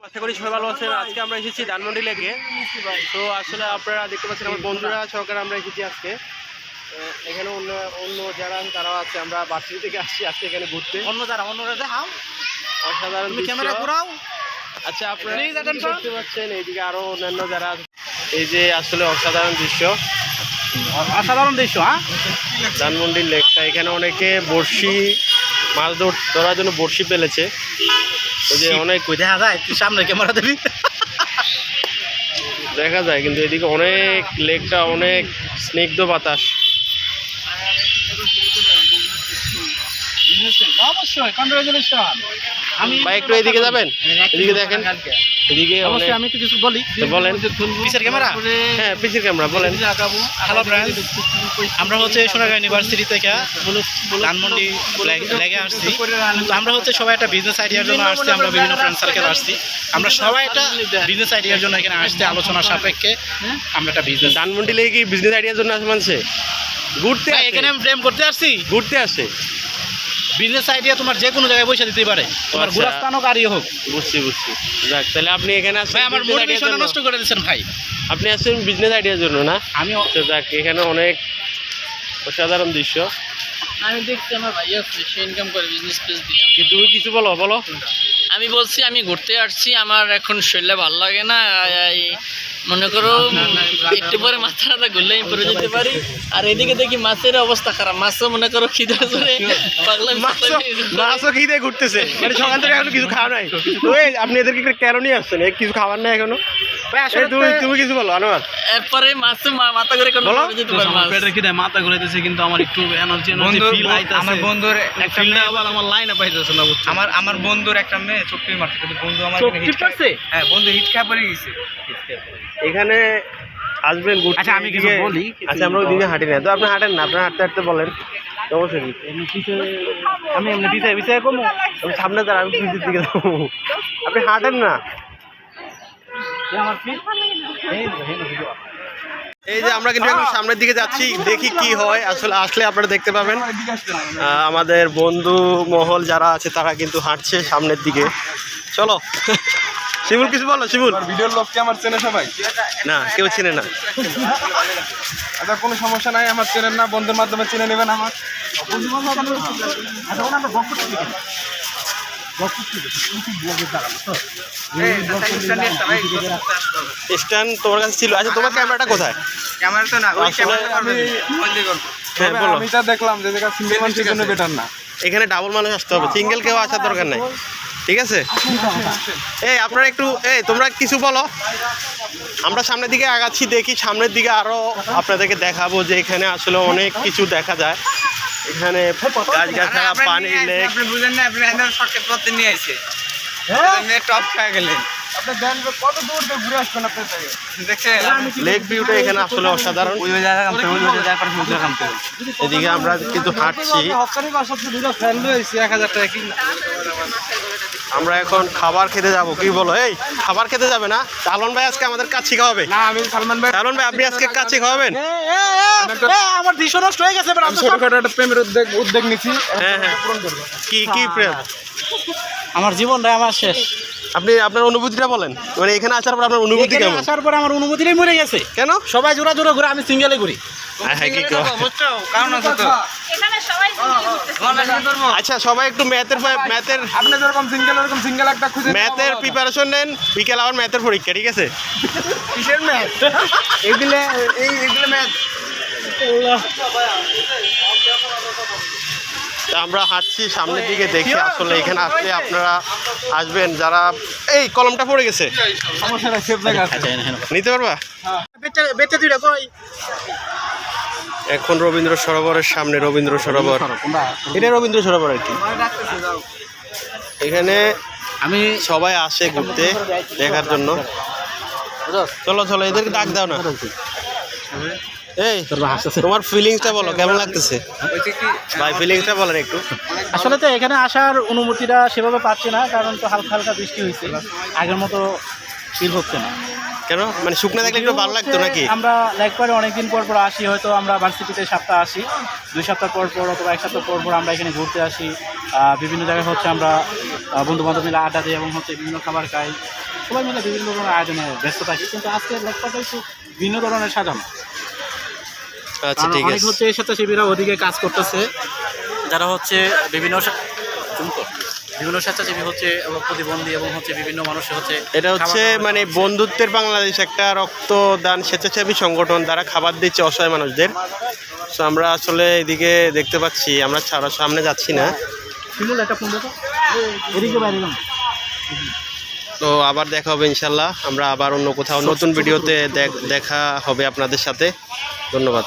আশা করি সবাই ভালো আছেন। আজকে আমরা এসেছি ধানমন্ডি লেকে। তো আসলে আপনারা দেখতে পাচ্ছেন আমার বন্ধুরা সহকারে আমরা এসেছি আজকে। এখানে অন্য অন্য যারা তারাও আছে। আমরা বার্ষিক থেকে আসছি আজকে এখানে ঘুরতে। অন্য যারা অন্যরা দেখাও। অসাধারণ ক্যামেরা ঘুরাও। আচ্ছা আপনারা. দেখতে পাচ্ছেন এইদিকে আরও অন্যান্য যারা। এই যে আসলে অসাধারণ দৃশ্য। অসাধারণ দৃশ্য হ্যাঁ? ধানমন্ডির লেকটা। এখানে অনেকে বড়শি মাছ ধর- ধরার জন্য বড়শি পেলেছে ওই যে অনেক কই দেখা যায় তুই সামনে ক্যামেরা দিবি। দেখা যায় কিন্তু এদিকে অনেক লেকটা অনেক স্নিগ্ধ বাতাস। অবশ্যই কনগ্রাচুলেশন একটু এদিকে যাবেন? এদিকে দেখেন। এদিকে অবশ্যই আমি একটু কিছু বলি। বলেন। পিসের ক্যামেরা? হ্যাঁ পিসির ক্যামেরা বলেন। হ্যালো ফ্রেন্ড আমরা হচ্ছে সোনারগাঁ ইউনিভার্সিটি থেকে ধানমন্ডি লেগে আসছি। তো আমরা হচ্ছে সবাই একটা বিজনেস আইডিয়ার জন্য আসছি আমরা বিভিন্ন ফ্রেন্ড সার্কেল আসছি। আমরা সবাই একটা বিজনেস আইডিয়ার জন্য এখানে আসছি আলোচনা সাপেক্ষে। আমরা একটা বিজনেস ধানমন্ডি লেগে কি বিজনেস আইডিয়ার জন্য আসে মানুষে? ঘুরতে এখানে আমি প্রেম করতে আসছি। ঘুরতে আসে। বিজনেস আইডিয়া তোমার যে কোনো জায়গায় পয়সা দিতে পারে। তোমার আচ্ছা। হোক আরই হোক। বুঝছি বুঝছি। যাক তাহলে আপনি এখানে আসছেন ভাই আমার জন্য। নষ্ট করে দিচ্ছেন ভাই। আপনি আসছেন বিজনেস আইডিয়ার জন্য না? আমি তো যাক এখানে অনেক অসাধারণ দৃশ্য। আমি দেখছি আমার ভাই আছে সে ইনকাম করে বিজনেস পেজ দিয়ে। কি তুমি কিছু বলো বলো। আমি বলছি আমি ঘুরতে আসছি আমার এখন শরীরে ভালো লাগে না এই মনে করো একটু পরে মাথাটা ঘুরলে আমি পরে যেতে পারি। আর এদিকে দেখি মাছের অবস্থা খারাপ। মাছও মনে করো খিদে ধরে পাগলা মাছও মাছও খিদে ঘুরতেছে মানে সকাল থেকে এখনও কিছু খাওয়া নাই। ওই আপনি এদেরকে কেন নিয়ে আসছেন। কিছু খাবার নাই এখনও। তুমি তুমি কিছু বলো আনোয়ার। এরপরে মাছ মাথা করে কোনো বলো। পরে যেতে পারে মাছ পেটের খিদে মাথা ঘুরাইতেছে কিন্তু আমার একটু এনার্জি এনার্জি বন্ধুর- ফিল আইতাছে। আমার বন্ধুর একটা ফিলটা মেয়ে- আবার আমার লাইনে পাইতেছে না বুঝছ? আমার আমার বন্ধুর একটা মেয়ে চোখটি বন্ধু আমার হিট করছে? হ্যাঁ বন্ধু হিট খা পড়ে গেছে। এখানে আসবেন আচ্ছা, আমি কিছু বলি। আচ্ছা আমরা ওইদিকে হাঁটি না। তো আপনি হাঁটেন না আপনি হাঁটতে হাঁটতে বলেন। সমস্যা কি আমি এমনি পিছে পিছে কমু। আমি সামনে দাঁড়া আমি দিকে আপনি হাঁটেন না। এই এই যে আমরা কিন্তু একটু সামনের দিকে যাচ্ছি দেখি কি হয়। আসলে আসলে আপনারা দেখতে পাবেন আমাদের বন্ধু মহল যারা আছে তারা কিন্তু হাঁটছে সামনের দিকে। চলো শিমুল কিছু বলো শিমুল। ভিডিওর লোক কি আমার চেনে সবাই? না কেউ চিনে না। আচ্ছা কোনো সমস্যা নাই আমার চেনেন না বন্ধুর মাধ্যমে চিনে নেবেন আমার। স্ট্যান্ড তোমার কাছে ছিল। আচ্ছা তোমার ক্যামেরাটা কোথায়? ক্যামেরা তো না ওই ক্যামেরা আমি হ্যাঁ যা দেখলাম যে জায়গা সিঙ্গেল মানুষের জন্য বেটার না। এখানে ডাবল মানুষ আসতে হবে। সিঙ্গেল কেউ আসার দরকার নাই। ঠিক আছে? এই আপনারা একটু এই তোমরা কিছু বলো। আমরা সামনের দিকে আগাচ্ছি দেখি সামনের দিকে আরও আপনাদেরকে দেখাবো যে এখানে আসলে অনেক কিছু দেখা যায়। এখানে গাছগাছাড়া পানি লেক আপনি বুঝেন না আপনি একদম শর্টকাট পথে নিয়ে আসে টপ খেয়ে গেলেন। আপনি কত দূর থেকে ঘুরে আসবেন আপনার লেক ভিউটা এখানে আসলে অসাধারণ। ওই জায়গা কামতে ওই জায়গা পর ওই জায়গা কামতে এদিকে আমরা কিন্তু হাঁটছি। হকারি বাসা তো দুটো ফ্যান লইছি 1000 টাকা কিনা। আমরা এখন খাবার খেতে যাব। কি বলো? এই খাবার খেতে যাবে না? চালন ভাই আজকে আমাদের কাছে খাওয়াবে। না আমি সালমান ভাই চালন ভাই আপনি আজকে কাছে খাওয়াবেন? আমার নষ্ট হয়ে গেছে ছোটখাটো একটা প্রেমের উদ্যোগ উদ্যোগ নিছি হ্যাঁ হ্যাঁ। কি কি প্রেম? আমার জীবনটা আমার শেষ। আপনি আপনার অনুভূতিটা বলেন। মানে এখানে আসার পর আপনার অনুভূতি কেমন? আসার পর আমার অনুমতিটাই মরে গেছে। কেন? সবাই জোড়া জোড়া ঘুরে আমি সিঙ্গেলে ঘুরি। কি কও? বুঝছ কারণ আছে তো এখানে সবাই সিঙ্গেল ঘুরতেছে। আচ্ছা সবাই একটু ম্যাথের ম্যাথের আপনি যেরকম সিঙ্গেল এরকম সিঙ্গেল একটা খুঁজে ম্যাথের প্রিপারেশন নেন বিকেল আবার ম্যাথের পরীক্ষা ঠিক আছে? কিসের ম্যাথ? এগুলো এই এগুলো ম্যাথ। আমরা হাঁটছি সামনের দিকে দেখি আসলে এখানে আসলে আপনারা আসবেন যারা এই কলমটা পড়ে গেছে। আছে। নিতে পারবা? বেচে দুইটা কই? এখন রবীন্দ্র সরোবরের সামনে রবীন্দ্র সরোবর। এটা রবীন্দ্র সরোবর আর কি। এখানে আমি সবাই আসে ঘুরতে দেখার জন্য। চলো চলো এদেরকে ডাক দাও না। এই তোমার ফিলিংসটা বলো কেমন লাগতেছে? ভাই ফিলিংসটা বলেন একটু। আসলে তো এখানে আসার অনুমতিটা সেভাবে পাচ্ছি না কারণ তো হালকা হালকা বৃষ্টি হয়েছে। আগের মতো ফিল হচ্ছে না। কেন? মানে শুকনা থাকলে একটু ভালো লাগতো নাকি? আমরা একবারে অনেকদিন পর পর আসি হয়তো আমরা ভার্সিটিতে সপ্তাহ আসি। দুই সপ্তাহ পর পর অথবা এক সপ্তাহ পর পর আমরা এখানে ঘুরতে আসি। বিভিন্ন জায়গায় হচ্ছে আমরা বন্ধু বান্ধব মিলে আড্ডা দিই এবং হচ্ছে বিভিন্ন খাবার খাই। সবাই মিলে বিভিন্ন ধরনের আয়োজনে ব্যস্ত থাকি। কিন্তু আজকে লেকপাটা একটু ভিন্ন ধরনের সাজানো। আচ্ছা ঠিক আছে। হচ্ছে স্বেচ্ছাসেবীরা ওদিকে কাজ করতেছে। যারা হচ্ছে বিভিন্ন বিভিন্ন স্বেচ্ছাসেবী হচ্ছে এবং প্রতিবন্ধী এবং হচ্ছে বিভিন্ন মানুষ হচ্ছে এটা হচ্ছে খাবার- মানে বন্ধুত্বের বাংলাদেশ একটা রক্তদান স্বেচ্ছাসেবী সংগঠন তারা খাবার দিচ্ছে অসহায় মানুষদের। তো আমরা আসলে এদিকে দেখতে পাচ্ছি আমরা ছাড়া সামনে যাচ্ছি না। তো আবার দেখা হবে ইনশাল্লাহ। আমরা আবার অন্য কোথাও নতুন ভিডিওতে দেখা হবে আপনাদের সাথে। ধন্যবাদ।